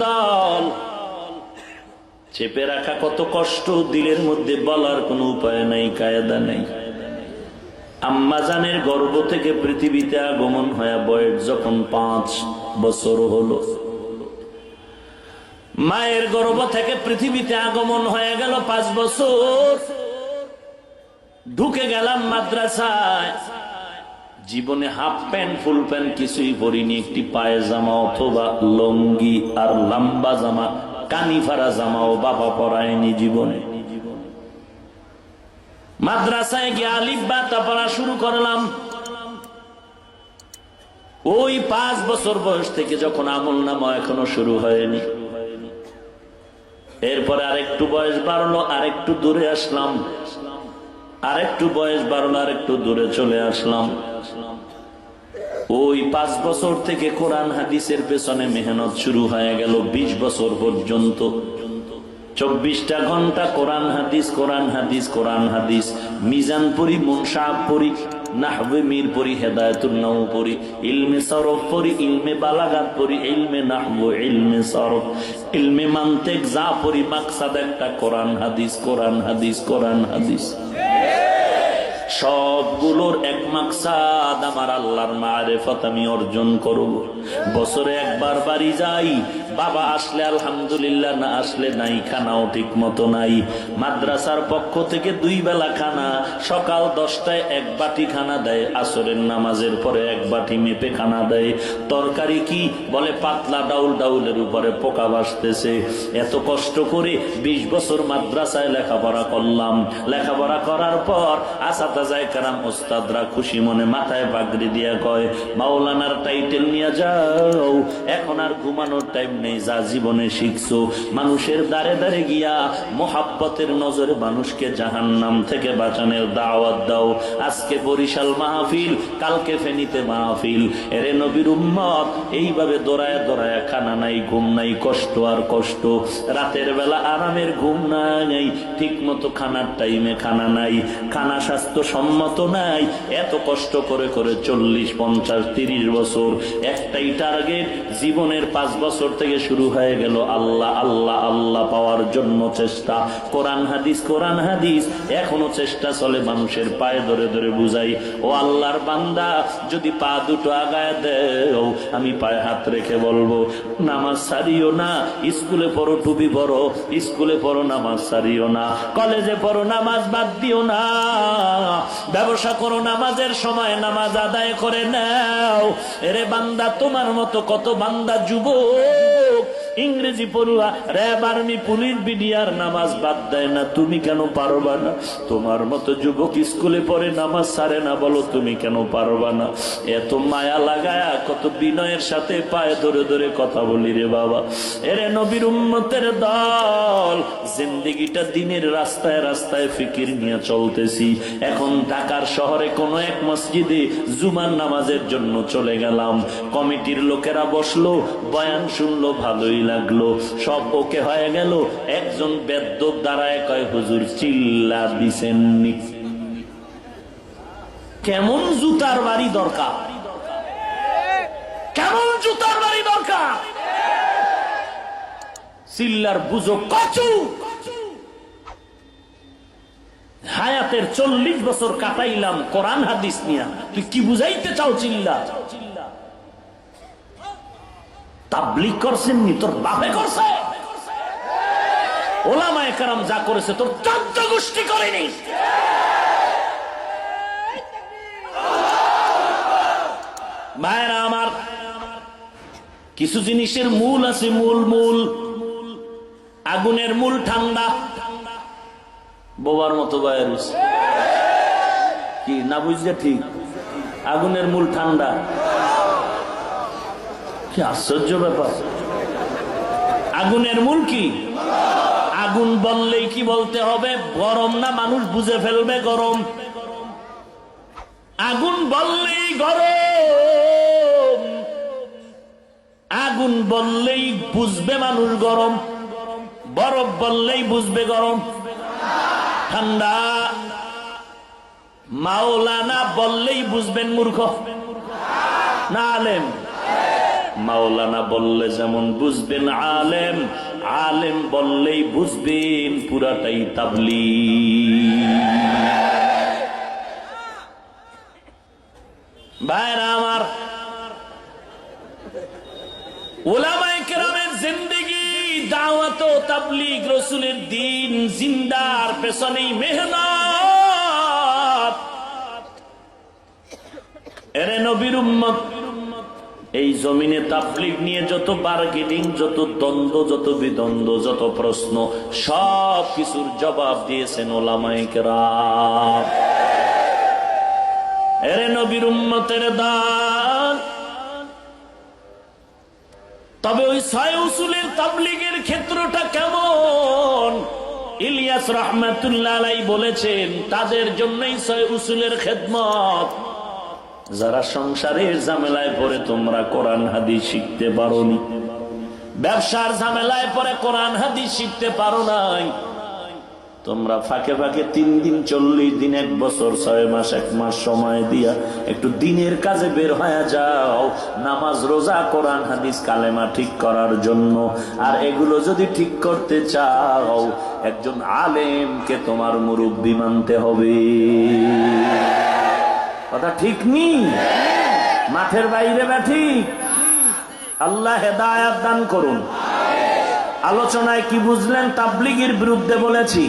দল। চেপে রাখা কত কষ্ট, দিলের মধ্যে বলার কোনো উপায় নাই, কায়দা নেই। আম্মাজানের গর্ভ থেকে পৃথিবীতে আগমন হয়ে বয়স যখন পাঁচ বছর হলো। মায়ের গর্ব থেকে পৃথিবীতে আগমন হয়ে গেল পাঁচ বছর। ঢুকে গেলাম মাদ্রাসায়। জীবনে হাফ প্যান্ট ফুল প্যান্ট কিছুই পরিনি। একটি পায়জামা অথবা লঙ্গি আর লম্বা জামা কানিফারা জামাও বাবা পরায়নি জীবনে। মাদ্রাসায় গিয়ে আলিফ বাতা পড়া শুরু করলাম। ওই পাঁচ বছর বয়স থেকে যখন আমল নামা এখনও শুরু হয়নি। এরপরে আরেকটু বয়স বাড়লো, আরেকটু দূরে আসলাম। আরেকটু বয়স বাড়লো, আরেকটু দূরে চলে আসলাম। ওই পাঁচ বছর থেকে কোরআন হাদিসের পেছনে মেহনত শুরু হয়ে গেল ২০ বছর পর্যন্ত। চব্বিশটা ঘণ্টা কোরআন হাদিস কোরআন হাদিস কোরআন হাদিস। মিজানপুরি নাও ইলমে একটা কোরআন হাদিস কোরআন হাদিস কোরআন হাদিস। সবগুলোর এক মাকসাদ আমার আল্লাহর মারেফত আমি অর্জন করব। বছরে একবার বাড়ি যাই, বাবা আসলে আলহামদুলিল্লাহ, না আসলে নাই, খানাও ঠিক মতো নাই। মাদ্রাসার পক্ষ থেকে দুই বেলা খানা, সকাল দশটায় এক বাটি খানা দেয়, আসরের নামাজের পরে এক বাটি মেপে খানা দেয়। তরকারি কি? বলে পাতলা ডাউল ডাউলের উপরে পোকা বাসতেছে এত কষ্ট করে ২০ বছর মাদ্রাসায় লেখাপড়া করলাম। লেখাপড়া করার পর আসাদা যায় কারাম ওস্তাদরা খুশি মনে মাথায় দিয়া কয়, মাওলানার টাইটেল নিয়ে যাও। এখন আর ঘুমানোর টাইম নেই, যা জীবনে শিখছো। মানুষের গিয়া মোহাব্বতের নজরে মানুষকে জাহান নাম থেকে বাঁচানোর দাওয়াত দাও। আজকে বরিশাল মাহফিল, কালকে ফেনিতে মাহফিল। এরে নবীর উম্মত, এইভাবে দৌড়ায় দৌড়ায় খানা নাই, ঘুম নাই, কষ্ট আর কষ্ট। রাতের বেলা আরামের ঘুম নাই ঠিক মতো খানার টাইমে খানা নাই। খানা স্বাস্থ্য সম্মত নাই। এত কষ্ট করে করে চল্লিশ, পঞ্চাশ, তিরিশ বছর একটাই টার্গেট জীবনের পাঁচ বছর থেকে শুরু হয়ে গেল আল্লাহ আল্লাহ আল্লাহ পাওয়ার জন্য চেষ্টা। কোরআন হাদিস কোরআন হাদিস এখনও চেষ্টা চলে মানুষের পায়ে ধরে ধরে বুঝাই। ও আল্লাহর বান্দা, যদি পা দুটো আগায় দেও, আমি পায়ে হাত রেখে বলব, নামাজ সারিও না, স্কুলে পড়ো টুপি পড়ো স্কুলে পড়ো নামাজ সারিও না, কলেজে পড়ো নামাজ বাদ দিও না। ব্যবসা করো, নামাজের সময় নামাজ আদায় করে নাও। এরে বান্দা, তোমার মতো কত বান্দা যুবক। ইংরেজি পড়ুয়া, র্যাব আর্মি, পুলিশ, বিডিআর, নামাজ বাদ দেয় না। তুমি কেন পারবা না? তোমার মতো যুবক স্কুলে পড়ে নামাজ সারে না বলো, তুমি কেন পারবা না? এত মায়া লাগায়া, কত বিনয়ের সাথে পায়ে ধরে ধরে কথা বলি রে বাবা। এরে নবীর উম্মতের দল, জিন্দিগিটা দিনের রাস্তায় রাস্তায় ফিকির নিয়ে চলতেছি। এখন ঢাকার শহরে কোনো এক মসজিদে জুমার নামাজের জন্য চলে গেলাম। কমিটির লোকেরা বসল, বয়ান শুনলো, ভালোই লাগল। সব ওকে হয়ে গেল। একজন বেদ্য দাঁড়ায় কয়, হুজুর, চিল্লা দিছেননি? কেমন জুতার বাড়ি দরকার? কেমন জুতার বাড়ি দরকার? চিল্লার বুঝো কচু। হায়াতের চল্লিশ বছর কাটাইলাম কোরআন হাদিস নিয়া। তুই কি বুঝাইতে চাও চিল্লা? তাবলিক করছেন নি, তোর বাপে করছে। ওলামায় কারাম যা করেছে, তোর চোদ্দ গোষ্ঠী করেনি। ভাইরা আমার, কিছু জিনিসের মূল আছে, মূল মূল। আগুনের মূল ঠান্ডা। বোবার মতো বাইর কি, না বুঝলে ঠিক? আগুনের মূল ঠান্ডা। কি আশ্চর্য ব্যাপার। আগুনের মূল কি? আগুন বললেই কি বলতে হবে? গরম না মানুষ বুঝে ফেলবে গরম। আগুন বললেই গরম। আগুন বললেই বুঝবে মানুষ গরম। বরফ বললেই বুঝবে গরম। ঠান্ডা মাওলানা বললেই বুঝবেন মূর্খ। না আলেম মাওলানা বললে যেমন বুঝবেন আলেম আলেম বললেই বুঝবেন পুরাটাই তাবলি ভাইরা আমার রসুলের দিন জিন্দার পেছনেই মেহনত। এই জমিনে তাবলিগ নিয়ে যত বার্গেনিং যত দ্বন্দ্ব, যত বিদ্বন্দ্ব, যত প্রশ্ন, সব কিছুর জবাব দিয়েছেন ওলামায়ে এরে নবীর উম্মতের দান। তবে ওই ছয় উসুলের তাবলিগের ক্ষেত্রটা কেমন? ইলিয়াস রহমাতুল্লাহ বলেছেন, তাদের জন্যই ছয় উসুলের খেদমত। যারা সংসারের ঝামেলায় পরে তোমরা কোরআন, হাদিস শিখতে পারো নি ব্যবসার ঝামেলায় পরে কোরআন, হাদিস শিখতে পারো নাই। তোমরা ফাঁকে ফাঁকে তিন দিন, চল্লিশ দিন, এক বছর, ছয় মাস, এক মাস সময় দিয়া একটু দিনের কাজে বের হয়ে যাও। নামাজ, রোজা, কোরআন, হাদিস, কালেমা ঠিক করার জন্য। আর এগুলো যদি ঠিক করতে চাও, একজন আলেমকে তোমার মুরব্বী মানতে হবে। কথা ঠিক নি? মাঠের বাইরে বা ঠিক? আল্লাহ হেদায়াত দান করুন। আলোচনায় কি বুঝলেন? তাবলিগির বিরুদ্ধে বলেছি।